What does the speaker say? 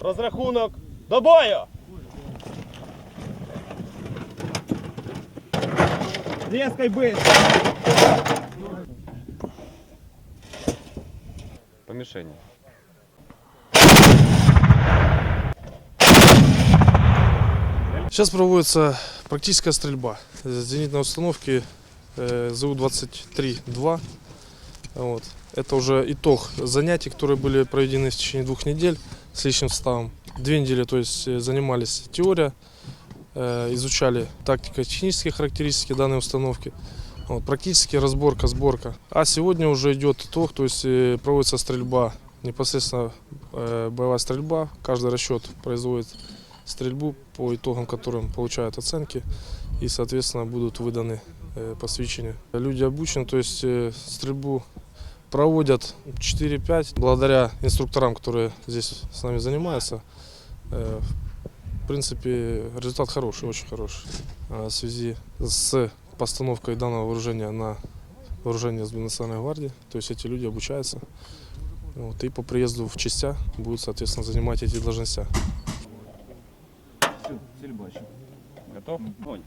Розрахунок до бою! Резкой быстро! По мишени. Сейчас проводится практическая стрельба с зенитной установки э, ЗУ-23-2. Вот. Это уже итог занятий, которые были проведены в течение двух недель с личным составом. Две недели то есть, э, занимались теория, э, изучали тактико-технические характеристики данной установки. Вот, практически разборка, сборка. А сегодня уже идет итог, то есть э, проводится стрельба, непосредственно боевая стрельба. Каждый расчет производит стрельбу, по итогам которым получают оценки и, соответственно, будут выданы посвящения. Люди обучены, то есть стрельбу проводят 4-5. Благодаря инструкторам, которые здесь с нами занимаются, э, в принципе, результат хороший, очень хороший. А В связи с постановкой данного вооружения на вооружение СБ Национальной гвардии, то есть эти люди обучаются. Вот, и по приезду в частя будут, соответственно, занимать эти должности. Все. Готов? Огонь.